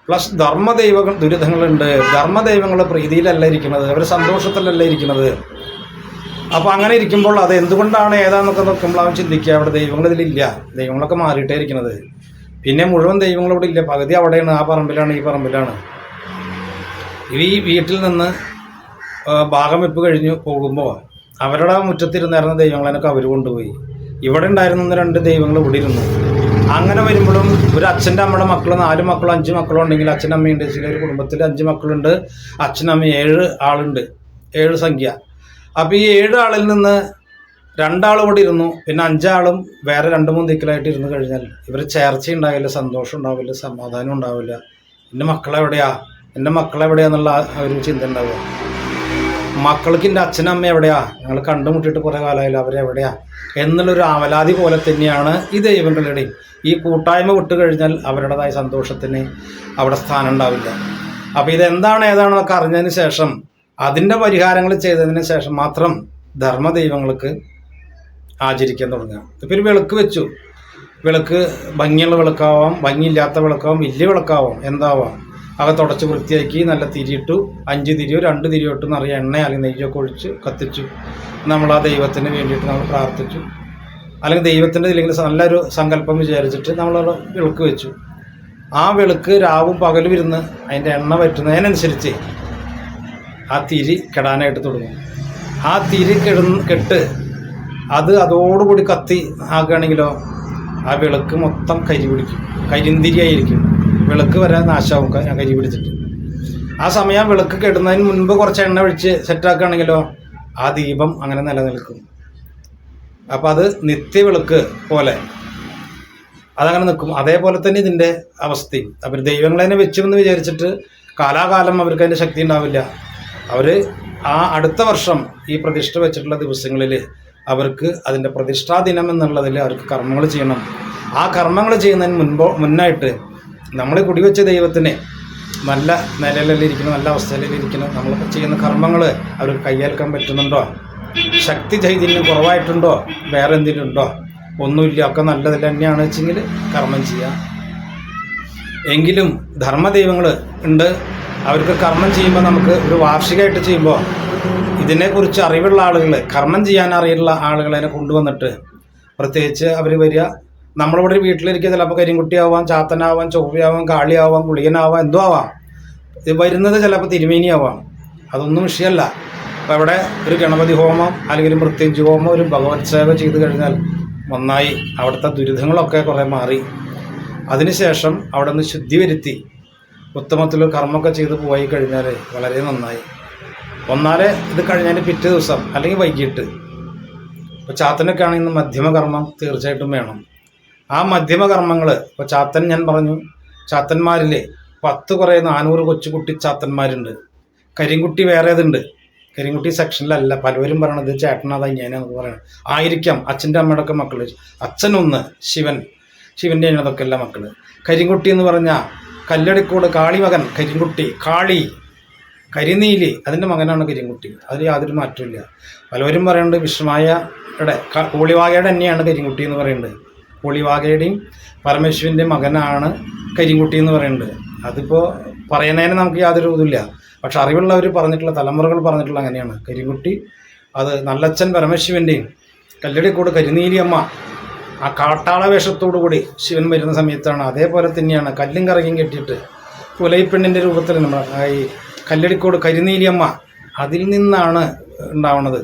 പ്ലസ് ധർമ്മദൈവ ദുരിതങ്ങളുണ്ട്. ധർമ്മദൈവങ്ങളുടെ പ്രീതിയിലല്ല ഇരിക്കുന്നത് അവർ സന്തോഷത്തിലല്ല ഇരിക്കുന്നത്. അപ്പോൾ അങ്ങനെ ഇരിക്കുമ്പോൾ അത് എന്തുകൊണ്ടാണ് ഏതാന്നൊക്കെ നോക്കുമ്പോൾ അവൻ ചിന്തിക്കുക. അവിടെ ദൈവങ്ങൾ ഇതിലില്ല ദൈവങ്ങളൊക്കെ മാറിയിട്ടേ ഇരിക്കുന്നത് പിന്നെ മുഴുവൻ ദൈവങ്ങൾ ഇവിടെ ഇല്ല. പകുതി അവിടെയാണ്. ആ പറമ്പിലാണ് ഈ പറമ്പിലാണ്. ഈ വീട്ടിൽ നിന്ന് ഭാഗം വെപ്പ് കഴിഞ്ഞ് പോകുമ്പോൾ അവരുടെ മുറ്റത്തിരുന്നായിരുന്ന ദൈവങ്ങളെന്നൊക്കെ അവർ കൊണ്ടുപോയി. ഇവിടെ ഉണ്ടായിരുന്ന രണ്ട് ദൈവങ്ങൾ ഇവിടെ ഇരുന്നു. അങ്ങനെ വരുമ്പോഴും ഒരു അച്ഛന്റെ അമ്മയുടെ മക്കൾ നാല് മക്കളോ അഞ്ച് മക്കളോ ഉണ്ടെങ്കിൽ അച്ഛനമ്മയുണ്ട് ചില ഒരു കുടുംബത്തിൽ അഞ്ച് മക്കളുണ്ട് അച്ഛനമ്മ ഏഴ് ആളുണ്ട്. ഏഴ് സംഖ്യ. അപ്പോൾ ഈ ഏഴ് ആളിൽ നിന്ന് രണ്ടാളും കൂടി ഇരുന്നു. പിന്നെ അഞ്ചാളും വേറെ രണ്ട് മൂന്ന് ദിക്കിലായിട്ട് ഇരുന്ന് കഴിഞ്ഞാൽ ഇവർ ചേർച്ച ഉണ്ടാവില്ല സന്തോഷം ഉണ്ടാവില്ല സമാധാനം ഉണ്ടാവില്ല. എന്റെ മക്കളെവിടെയാ എന്റെ മക്കളെവിടെയാന്നുള്ള ഒരു ചിന്ത ഉണ്ടാവുക. മക്കൾക്ക് എന്റെ അച്ഛനമ്മ എവിടെയാ? ഞങ്ങൾ കണ്ടുമുട്ടിയിട്ട് കുറേ കാലമായില്ല അവരെവിടെയാ എന്നുള്ളൊരു ആവലാതി പോലെ തന്നെയാണ് ഈ ദൈവങ്ങളുടെയും. ഈ കൂട്ടായ്മ വിട്ടു കഴിഞ്ഞാൽ അവരുടേതായ സന്തോഷത്തിന് അവിടെ സ്ഥാനം ഉണ്ടാവില്ല. അപ്പോൾ ഇതെന്താണ് ഏതാണെന്നൊക്കെ അറിഞ്ഞതിന് ശേഷം അതിന്റെ പരിഹാരങ്ങൾ ചെയ്തതിന് ശേഷം മാത്രം ധർമ്മദൈവങ്ങൾക്ക് ആചരിക്കാൻ തുടങ്ങുക. ഇപ്പോൾ ഒരു വിളക്ക് വെച്ചു. വിളക്ക് ഭംഗിയുള്ള വിളക്കാവാം ഭംഗിയില്ലാത്ത വിളക്കാവാം വലിയ വിളക്കാവാം എന്താവാം? അത് തുടച്ച് വൃത്തിയാക്കി നല്ല തിരിയിട്ടു അഞ്ച് തിരിയോ രണ്ട് തിരിയോ ഇട്ട് നിറയെ എണ്ണ അല്ലെങ്കിൽ നെയ്യൊക്കെ ഒഴിച്ച് കത്തിച്ചു. നമ്മൾ ആ ദൈവത്തിന് വേണ്ടിയിട്ട് നമ്മൾ പ്രാർത്ഥിച്ചു. അല്ലെങ്കിൽ ദൈവത്തിന്റെ ഇല്ലെങ്കിൽ നല്ലൊരു സങ്കല്പം വിചാരിച്ചിട്ട് നമ്മൾ വിളക്ക് വെച്ചു. ആ വിളക്ക് രാവും പകലും ഇരുന്ന് അതിന്റെ എണ്ണ പറ്റുന്നതിനനുസരിച്ച് ആ തിരി കെടാനായിട്ട് തുടങ്ങും. ആ തിരി കെടുന്ന കെട്ട് അത് അതോടുകൂടി കത്തി ആക്കുകയാണെങ്കിലോ ആ വിളക്ക് മൊത്തം കരി പിടിക്കും. കരിന്തിരിയായിരിക്കും. വിളക്ക് വരെ നാശമാവും കരി പിടിച്ചിട്ട്. ആ സമയം വിളക്ക് കെടുന്നതിന് മുൻപ് കുറച്ച് എണ്ണ ഒഴിച്ച് സെറ്റാക്കുകയാണെങ്കിലോ ആ ദീപം അങ്ങനെ നിലനിൽക്കും. അപ്പോൾ അത് നിത്യവിളക്ക് പോലെ അതങ്ങനെ നിൽക്കും. അതേപോലെ തന്നെ ഇതിന്റെ അവസ്ഥയും. അവർ തന്നെ വെച്ചുമെന്ന് വിചാരിച്ചിട്ട് കാലാകാലം അവർക്ക് അതിന്റെ ശക്തി ഉണ്ടാവില്ല. അവർ ആ അടുത്ത വർഷം ഈ പ്രതിഷ്ഠ വെച്ചിട്ടുള്ള ദിവസങ്ങളിൽ അവർക്ക് അതിന്റെ പ്രതിഷ്ഠാ ദിനം എന്നുള്ളതിൽ അവർക്ക് കർമ്മങ്ങൾ ചെയ്യണം. ആ കർമ്മങ്ങൾ ചെയ്യുന്നതിന് മുൻപോ മുന്നായിട്ട് നമ്മൾ കുടിവെച്ച ദൈവത്തിനെ നല്ല നിലയിലിരിക്കണം നല്ല അവസ്ഥയിലിരിക്കണം നമ്മൾ ചെയ്യുന്ന കർമ്മങ്ങൾ അവർക്ക് കൈയേൽക്കാൻ പറ്റുന്നുണ്ടോ? ശക്തി ചൈതന്യം കുറവായിട്ടുണ്ടോ? വേറെ എന്തെങ്കിലും ഉണ്ടോ? ഒന്നുമില്ല ഒക്കെ നല്ലതിൽ തന്നെയാണ് വെച്ചെങ്കിൽ കർമ്മം ചെയ്യാം. എങ്കിലും ധർമ്മദൈവങ്ങൾ ഉണ്ട് അവർക്ക് കർമ്മം ചെയ്യുമ്പോൾ നമുക്ക് ഒരു വാർഷികമായിട്ട് ചെയ്യുമ്പോൾ ഇതിനെക്കുറിച്ച് അറിവുള്ള ആളുകൾ കർമ്മം ചെയ്യാൻ അറിയുള്ള ആളുകളെ കൊണ്ടുവന്നിട്ട് പ്രത്യേകിച്ച് അവർ വരിക. നമ്മളിവിടെ ഒരു വീട്ടിലിരിക്കുക ചിലപ്പോൾ കരിങ്കുട്ടിയാവാം ചാത്തനാവാം ചൊവ്വയാവാം കാളിയാവാം കുളിയനാവാം എന്തോ ആവാം. ഇത് വരുന്നത് ചിലപ്പോൾ തിരുമേനിയാവാം. അതൊന്നും വിഷയമല്ല. അപ്പോൾ അവിടെ ഒരു ഗണപതി ഹോമം അല്ലെങ്കിൽ മൃത്യുഞ്ജി ഹോമം ഒരു ഭഗവത് സേവ ചെയ്ത് കഴിഞ്ഞാൽ നന്നായി അവിടുത്തെ ദുരിതങ്ങളൊക്കെ കുറേ മാറി. അതിനുശേഷം അവിടെ നിന്ന് ശുദ്ധി വരുത്തി. ഉത്തമത്തിൽ കർമ്മമൊക്കെ ചെയ്ത് പോയി കഴിഞ്ഞാൽ വളരെ നന്നായി. ഒന്നാലെ ഇത് കഴിഞ്ഞാൽ പിറ്റേ ദിവസം അല്ലെങ്കിൽ വൈകിട്ട്. ഇപ്പോൾ ചാത്തനൊക്കെ ആണെങ്കിൽ മധ്യമകർമ്മം തീർച്ചയായിട്ടും വേണം. ആ മധ്യമകർമ്മങ്ങൾ ഇപ്പോൾ ചാത്തൻ ഞാൻ പറഞ്ഞു ചാത്തന്മാരിൽ പത്ത് കുറേ നാനൂറ് കൊച്ചുകുട്ടി ചാത്തന്മാരുണ്ട്. കരിങ്കുട്ടി വേറെ ഇതുണ്ട്. കരിങ്കുട്ടി സെക്ഷനിലല്ല പലവരും പറയണത് ചേട്ടനാതാ ഞാനെന്ന് പറയണത്. ആയിരിക്കാം അച്ഛന്റെ അമ്മയുടെ ഒക്കെ മക്കൾ അച്ഛനൊന്ന് ശിവൻ. ശിവന്റെ അതൊക്കെ അല്ല മക്കൾ കരിങ്കുട്ടി എന്ന് പറഞ്ഞാൽ കല്ലടിക്കോട് കാളിമകൻ കരിങ്കുട്ടി കാളി കരിനീലി അതിന്റെ മകനാണ് കരിങ്കുട്ടി. അതിൽ യാതൊരു മാറ്റമില്ല പലവരും പറയുന്നുണ്ട് വിഷ്ണുമായയുടെ കോളിവാകയുടെ തന്നെയാണ് കരിങ്കുട്ടി എന്ന് പറയുന്നത്. കോളിവാകയുടെയും പരമേശ്വരന്റെ മകനാണ് കരിങ്കുട്ടി എന്ന് പറയുന്നത്. അതിപ്പോൾ പറയുന്നതിന് നമുക്ക് യാതൊരു ഇതുമില്ല. പക്ഷെ അറിവുള്ളവർ പറഞ്ഞിട്ടുള്ള തലമുറകൾ പറഞ്ഞിട്ടുള്ള അങ്ങനെയാണ്. കരിങ്കുട്ടി അത് നല്ലച്ഛൻ പരമശിവന്റെയും കല്ലടിക്കോട് കരിനീലിയമ്മ ആ കാട്ടാള വേഷത്തോടു കൂടി ശിവൻ വരുന്ന സമയത്താണ്. അതേപോലെ തന്നെയാണ് കല്ലും കറകിയും കെട്ടിയിട്ട് പുലൈപ്പെണ്ണിന്റെ രൂപത്തിൽ നമ്മൾ ഈ കല്ലടിക്കോട് കരിനീലിയമ്മ അതിൽ നിന്നാണ് ഉണ്ടാവുന്നത്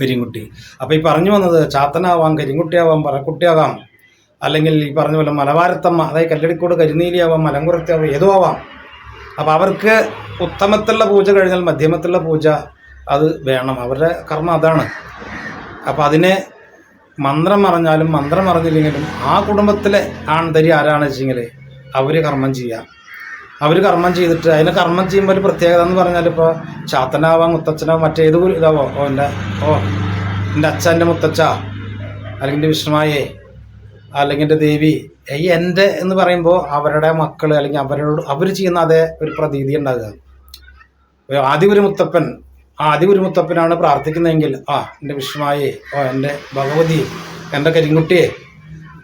കരിങ്കുട്ടി. അപ്പോൾ ഈ പറഞ്ഞു വന്നത് ചാത്തനാവാം കരിങ്കുട്ടിയാവാം പറക്കുട്ടിയാകാം അല്ലെങ്കിൽ ഈ പറഞ്ഞ പോലെ മലവാരത്തമ്മ അതായത് കല്ലടിക്കോട് കരിനീലിയാവാം മലങ്കുറത്താവാം ഏതോ ആവാം. അപ്പോൾ അവർക്ക് ഉത്തമത്തിലുള്ള പൂജ കഴിഞ്ഞാൽ മധ്യമത്തിലുള്ള പൂജ അത് വേണം. അവരുടെ കർമ്മം അതാണ്. അപ്പോൾ അതിനെ മന്ത്രം പറഞ്ഞാലും മന്ത്രം പറഞ്ഞില്ലെങ്കിലും ആ കുടുംബത്തിലെ ആൺതരി ആരാണെന്ന് വെച്ചെങ്കിൽ അവർ കർമ്മം ചെയ്യുക അവർ കർമ്മം ചെയ്തിട്ട് അതിനെ കർമ്മം ചെയ്യുമ്പോൾ ഒരു പ്രത്യേകത എന്ന് പറഞ്ഞാൽ ഇപ്പോൾ ചാത്തനാവാം മുത്തച്ഛനാവാം മറ്റേത് ഇതാവോ? ഓ എന്റെ ഓ എന്റെ അച്ഛന്റെ മുത്തച്ഛ അല്ലെങ്കിൽ എന്റെ വിഷ്ണുമായേ അല്ലെങ്കിൽ എന്റെ ദേവി. ഈ എന്റെ എന്ന് പറയുമ്പോൾ അവരുടെ മക്കൾ അല്ലെങ്കിൽ അവരോട് അവർ ചെയ്യുന്ന അതേ ഒരു പ്രതീതി ഉണ്ടാകുക. ആദ്യം ഒരു മുത്തപ്പൻ ആദ്യ ഒരു മുത്തപ്പനാണ് പ്രാർത്ഥിക്കുന്നതെങ്കിൽ ആ എന്റെ വിഷ്ണുമായേ ഓ എന്റെ ഭഗവതി എന്റെ കരിങ്കുട്ടിയെ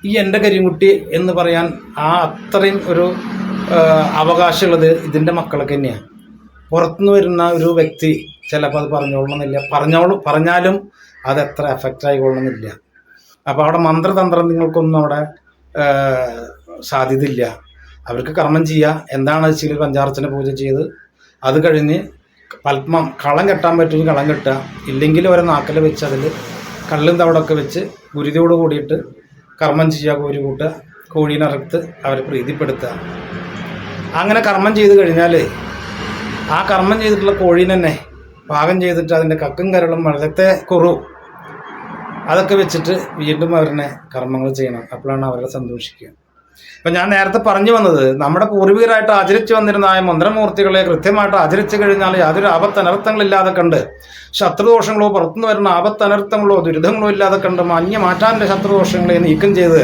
ഈ എന്റെ കരിങ്കുട്ടി എന്ന് പറയാൻ ആ അത്രയും ഒരു അവകാശമുള്ളത് ഇതിന്റെ മക്കളൊക്കെ തന്നെയാണ് പുറത്തുനിന്ന് വരുന്ന ഒരു വ്യക്തി ചിലപ്പോൾ അത് പറഞ്ഞോളണമെന്നില്ല. പറഞ്ഞോളും പറഞ്ഞാലും അത് എത്ര എഫക്റ്റ് ആയിക്കൊള്ളണമെന്നില്ല. അപ്പോൾ അവിടെ മന്ത്രതന്ത്രം നിങ്ങൾക്കൊന്നും അവിടെ സാധ്യതയില്ല. അവർക്ക് കർമ്മം ചെയ്യുക. എന്താണ് വെച്ചാൽ പഞ്ചാർച്ചന പൂജ ചെയ്ത് അത് കഴിഞ്ഞ് പത്മം. കളം കെട്ടാൻ പറ്റുമെങ്കിൽ കളം കെട്ടുക. ഇല്ലെങ്കിൽ ഒരു നാക്കൽ വെച്ച് അതിൽ കള്ളും തവടൊക്കെ വെച്ച് ഗുരുതിയോട് കൂടിയിട്ട് കർമ്മം ചെയ്യുക കോരി കൂട്ടുക കോഴീനറുത്ത് അവരെ പ്രീതിപ്പെടുത്തുക. അങ്ങനെ കർമ്മം ചെയ്ത് കഴിഞ്ഞാൽ ആ കർമ്മം ചെയ്തിട്ടുള്ള കോഴീനെ തന്നെ പാകം ചെയ്തിട്ട് അതിന്റെ കക്കും കരളും വെള്ളത്തെ കുറു അതൊക്കെ വെച്ചിട്ട് വീണ്ടും അവരുടെ കർമ്മങ്ങൾ ചെയ്യണം. അപ്പോഴാണ് അവരെ സന്തോഷിക്കുക. അപ്പം ഞാൻ നേരത്തെ പറഞ്ഞു വന്നത് നമ്മുടെ പൂർവികരായിട്ട് ആചരിച്ചു വന്നിരുന്ന ആ മന്ത്രമൂർത്തികളെ കൃത്യമായിട്ട് ആചരിച്ചു കഴിഞ്ഞാൽ യാതൊരു ആപത്തനർത്ഥങ്ങളില്ലാതെ കണ്ട് ശത്രുദോഷങ്ങളോ പുറത്തുനിന്ന് വരുന്ന ആപത്തനർത്ഥങ്ങളോ ദുരിതങ്ങളോ ഇല്ലാതെ കണ്ട് മഞ്ഞ മാറ്റാന്റെ ശത്രുദോഷങ്ങളെ നീക്കം ചെയ്ത്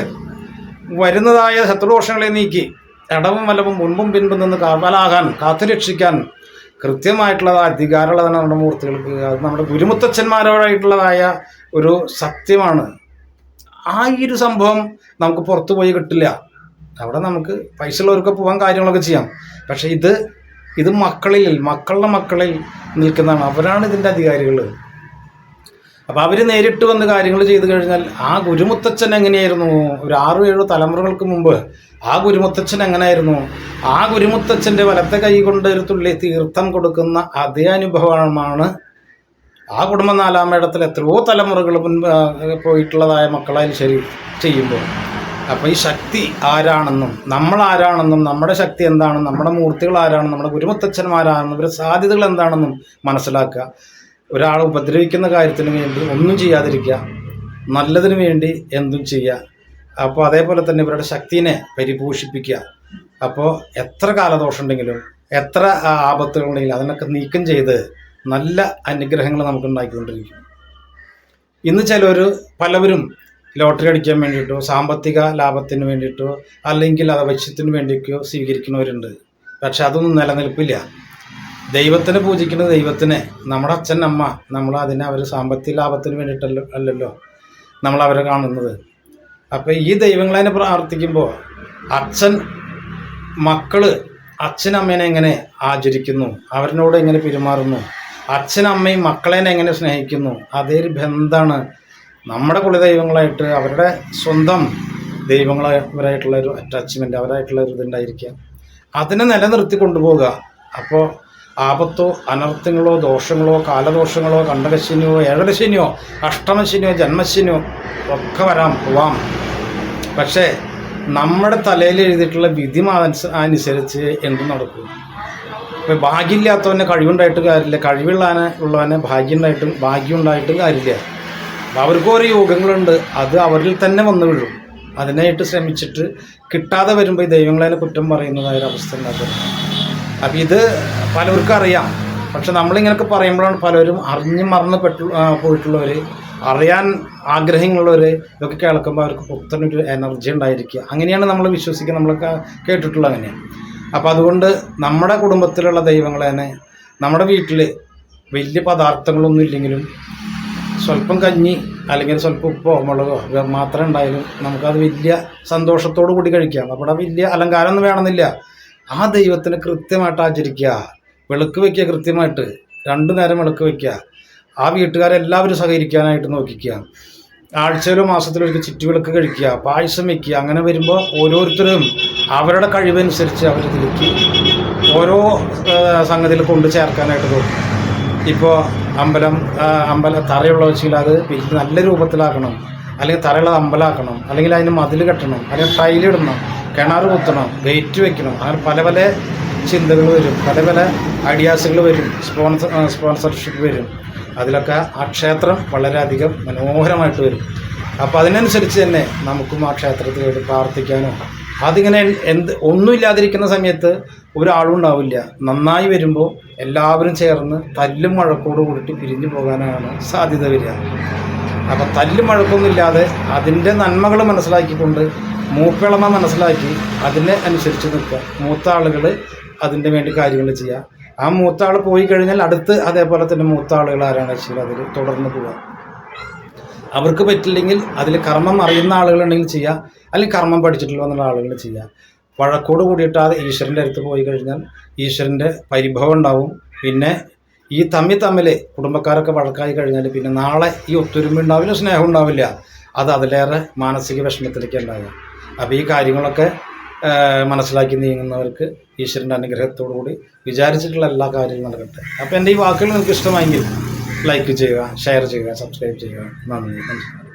വരുന്നതായ ശത്രുദോഷങ്ങളെ നീക്കി ഇടവും വലവും മുൻപും പിൻപും നിന്ന് കാവലാകാൻ കാത്തുരക്ഷിക്കാൻ കൃത്യമായിട്ടുള്ള അധികാരമുള്ളതാണ് നമ്മുടെ മൂർത്തികൾക്ക് അത് നമ്മുടെ ഗുരുമുത്തച്ഛന്മാരോടായിട്ടുള്ളതായ ഒരു സത്യമാണ്. ആ ഈ ഒരു സംഭവം നമുക്ക് പുറത്തു പോയി കിട്ടില്ല. അവിടെ നമുക്ക് പൈസ ഉള്ളവർക്ക് പോകാൻ കാര്യങ്ങളൊക്കെ ചെയ്യാം. പക്ഷെ ഇത് ഇത് മക്കളിൽ മക്കളുടെ മക്കളിൽ നിൽക്കുന്നതാണ്. അവരാണ് ഇതിന്റെ അധികാരികൾ അപ്പോൾ അവർ നേരിട്ട് വന്ന് കാര്യങ്ങൾ ചെയ്തു കഴിഞ്ഞാൽ ആ ഗുരുമുത്തച്ഛൻ എങ്ങനെയായിരുന്നു? ഒരു ആറു ഏഴു തലമുറകൾക്ക് മുമ്പ് ആ ഗുരുമുത്തച്ഛൻ എങ്ങനെയായിരുന്നു? ആ ഗുരുമുത്തച്ഛന്റെ വലത്തെ കൈ കൊണ്ട് ഒരു തുള്ളി തീർത്ഥം കൊടുക്കുന്ന അതേ അനുഭവമാണ് ആ കുടുംബം നാലാം ഇടത്തിൽ എത്രയോ തലമുറകൾ മുൻപ് പോയിട്ടുള്ളതായ മക്കളായാലും ശരി ചെയ്യുമ്പോൾ. അപ്പോൾ ഈ ശക്തി ആരാണെന്നും നമ്മൾ ആരാണെന്നും നമ്മുടെ ശക്തി എന്താണെന്നും നമ്മുടെ മൂർത്തികൾ ആരാണെന്നും നമ്മുടെ ഗുരുമുത്തച്ഛന്മാരാണെന്നും ഇവരുടെ സാധ്യതകൾ എന്താണെന്നും മനസ്സിലാക്കുക. ഒരാളെ ഉപദ്രവിക്കുന്ന കാര്യത്തിന് വേണ്ടി ഒന്നും ചെയ്യാതിരിക്കുക. നല്ലതിന് വേണ്ടി എന്തും ചെയ്യുക. അപ്പോൾ അതേപോലെ തന്നെ ഇവരുടെ ശക്തിനെ പരിപോഷിപ്പിക്കുക. അപ്പോൾ എത്ര കാലദോഷം ഉണ്ടെങ്കിലും എത്ര ആപത്തുകളുണ്ടെങ്കിലും അതിനൊക്കെ നീക്കം ചെയ്ത് നല്ല അനുഗ്രഹങ്ങൾ നമുക്ക് ഉണ്ടാക്കിക്കൊണ്ടിരിക്കും ഇന്ന് ചിലർ പലവരും ലോട്ടറി അടിക്കാൻ വേണ്ടിയിട്ടോ സാമ്പത്തിക ലാഭത്തിന് വേണ്ടിയിട്ടോ അല്ലെങ്കിൽ ആവശ്യത്തിന് വേണ്ടിയിട്ടോ സ്വീകരിക്കുന്നവരുണ്ട്. പക്ഷെ അതൊന്നും നിലനിൽപ്പില്ല. ദൈവത്തിനെ പൂജിക്കുന്ന ദൈവത്തിനെ നമ്മുടെ അച്ഛൻ അമ്മ നമ്മൾ അതിനെ അവർ സാമ്പത്തിക ലാഭത്തിന് വേണ്ടിയിട്ടല്ലോ അല്ലല്ലോ നമ്മൾ അവരെ കാണുന്നത്. അപ്പോൾ ഈ ദൈവങ്ങളെ പ്രാർത്ഥിക്കുമ്പോൾ അച്ഛൻ മക്കൾ അച്ഛനമ്മേനെ എങ്ങനെ ആചരിക്കുന്നു? അവരിനോട് എങ്ങനെ പെരുമാറുന്നു? അച്ഛനമ്മയും മക്കളേനെ എങ്ങനെ സ്നേഹിക്കുന്നു? അതേ ഒരു ബന്ധമാണ് നമ്മുടെ കുലദൈവങ്ങളായിട്ട് അവരുടെ സ്വന്തം ദൈവങ്ങളായിട്ടുള്ള ഒരു അറ്റാച്ച്മെന്റ് അവരായിട്ടുള്ള ഒരു ഇതുണ്ടായിരിക്കുക. അതിനെ നിലനിർത്തി കൊണ്ടുപോകുക അപ്പോൾ ആപത്തോ അനർത്ഥങ്ങളോ ദോഷങ്ങളോ കാലദോഷങ്ങളോ കണ്ടകശനിയോ ഏഴരശനിയോ അഷ്ടമശനിയോ ജന്മശനിയോ ഒക്കെ വരാം പോവാം. പക്ഷേ നമ്മുടെ തലയിൽ എഴുതിയിട്ടുള്ള വിധി അനുസരിച്ച് എന്തും നടക്കും. ഇപ്പം ഭാഗ്യമില്ലാത്തവനെ കഴിവുണ്ടായിട്ട് കാര്യമില്ല. കഴിവുള്ളവനെ ഉള്ളവനെ ഭാഗ്യമുണ്ടായിട്ടും ഭാഗ്യം ഉണ്ടായിട്ടും കാര്യമില്ല. അവർക്കും ഓരോ യോഗങ്ങളുണ്ട്. അത് അവരിൽ തന്നെ വന്നു വീഴും അതിനായിട്ട് ശ്രമിച്ചിട്ട് കിട്ടാതെ വരുമ്പോൾ ഈ ദൈവങ്ങളെ കുറ്റം പറയുന്നതായ ഒരു അവസ്ഥ ഉണ്ടാക്കുന്നത് അപ്പം ഇത് പലർക്കും അറിയാം. പക്ഷെ നമ്മളിങ്ങനെയൊക്കെ പറയുമ്പോഴാണ് പലരും അറിഞ്ഞ് മറന്ന് പെട്ടു പോയിട്ടുള്ളവർ അറിയാൻ ആഗ്രഹങ്ങളുള്ളവർ ഇതൊക്കെ കേൾക്കുമ്പോൾ അവർക്ക് പുത്തനൊരു എനർജി ഉണ്ടായിരിക്കുക. അങ്ങനെയാണ് നമ്മൾ വിശ്വസിക്കുക. നമ്മളൊക്കെ കേട്ടിട്ടുള്ള അങ്ങനെയാണ് അപ്പോൾ അതുകൊണ്ട് നമ്മുടെ കുടുംബത്തിലുള്ള ദൈവങ്ങളെ നമ്മുടെ വീട്ടിൽ വലിയ പദാർത്ഥങ്ങളൊന്നും ഇല്ലെങ്കിലും സ്വല്പം കഞ്ഞി അല്ലെങ്കിൽ സ്വല്പം ഉപ്പോ മുളകോ മാത്രം ഉണ്ടായാലും നമുക്കത് വലിയ സന്തോഷത്തോടു കൂടി കഴിക്കാം. അവിടെ വലിയ അലങ്കാരമൊന്നും വേണമെന്നില്ല. ആ ദൈവത്തിന് കൃത്യമായിട്ട് ആചരിക്കുക. വിളക്ക് വയ്ക്കുക കൃത്യമായിട്ട്. രണ്ടു നേരം വിളക്ക് വയ്ക്കുക. ആ വീട്ടുകാരെല്ലാവരും സഹകരിക്കാനായിട്ട് നോക്കിക്കുക. ആഴ്ചയിലോ മാസത്തിലോ ഒരിക്കൽ ചുറ്റുവിളക്ക് കഴിക്കുക പായസം വയ്ക്കുക അങ്ങനെ വരുമ്പോൾ ഓരോരുത്തരും അവരുടെ കഴിവനുസരിച്ച് അവർ തിരിക്കി ഓരോ സംഗതിയിൽ കൊണ്ട് ചേർക്കാനായിട്ട് തോന്നും ഇപ്പോൾ അമ്പലം അമ്പല തറയുള്ള വെച്ചാൽ അത് നല്ല രൂപത്തിലാക്കണം. അല്ലെങ്കിൽ തറയുള്ളത് അമ്പലമാക്കണം അല്ലെങ്കിൽ അതിന് മതിൽ കെട്ടണം. അല്ലെങ്കിൽ ടൈലിടണം കിണർ കുത്തണം. ഗേറ്റ് വെക്കണം. അങ്ങനെ പല പല ചിന്തകൾ വരും. പല പല ഐഡിയാസുകൾ വരും. സ്പോൺസർ സ്പോൺസർഷിപ്പ് വരും. അതിലൊക്കെ ആ ക്ഷേത്രം വളരെയധികം മനോഹരമായിട്ട് വരും. അപ്പോൾ അതിനനുസരിച്ച് തന്നെ നമുക്കും ആ ക്ഷേത്രത്തിൽ പ്രാർത്ഥിക്കാനോ അതിങ്ങനെ എന്ത് ഒന്നുമില്ലാതിരിക്കുന്ന സമയത്ത് ഒരാളും ഉണ്ടാവില്ല നന്നായി വരുമ്പോൾ എല്ലാവരും ചേർന്ന് തല്ലും മഴക്കോട് കൂടിയിട്ട് പിരിഞ്ഞു പോകാനാണ് സാധ്യത വരിക. അപ്പം തല്ലും മഴക്കൊന്നുമില്ലാതെ അതിന്റെ നന്മകൾ മനസ്സിലാക്കിക്കൊണ്ട് മൂപ്പിളമ മനസ്സിലാക്കി അതിനെ അനുസരിച്ച് നിൽക്കുക. മൂത്ത ആളുകൾ അതിന്റെ വേണ്ടി കാര്യങ്ങൾ ചെയ്യുക. ആ മൂത്ത ആൾ പോയി കഴിഞ്ഞാൽ അടുത്ത് അതേപോലെ തന്നെ മൂത്ത ആളുകൾ ആരാണ് വെച്ചാൽ അതിൽ തുടർന്ന് പോവുക. അവർക്ക് പറ്റില്ലെങ്കിൽ അതിൽ കർമ്മം അറിയുന്ന ആളുകളുണ്ടെങ്കിൽ ചെയ്യുക. അല്ലെങ്കിൽ കർമ്മം പഠിച്ചിട്ടുള്ള എന്നുള്ള ആളുകൾ ചെയ്യുക വഴക്കോട് അത് ഈശ്വരന്റെ അടുത്ത് പോയി കഴിഞ്ഞാൽ ഈശ്വരന്റെ പരിഭവം ഉണ്ടാവും. പിന്നെ ഈ തമ്മിൽ തമ്മിൽ കുടുംബക്കാരൊക്കെ വഴക്കായി കഴിഞ്ഞാൽ പിന്നെ നാളെ ഈ ഒത്തൊരുമ ഉണ്ടാവില്ല സ്നേഹം ഉണ്ടാവില്ല. അത് അതിലേറെ മാനസിക വിഷമത്തിലേക്ക് ഉണ്ടാകുക അപ്പോൾ ഈ കാര്യങ്ങളൊക്കെ മനസ്സിലാക്കി നീങ്ങുന്നവർക്ക് ഈശ്വരന്റെ അനുഗ്രഹത്തോടു കൂടി വിചാരിച്ചിട്ടുള്ള എല്ലാ കാര്യങ്ങളും നടക്കട്ടെ. അപ്പോൾ എന്റെ ഈ വാക്കുകൾ നിങ്ങൾക്ക് ഇഷ്ടമായെങ്കിൽ ലൈക്ക് ചെയ്യുക ഷെയർ ചെയ്യുക സബ്സ്ക്രൈബ് ചെയ്യുക. നന്ദി നമസ്കാരം.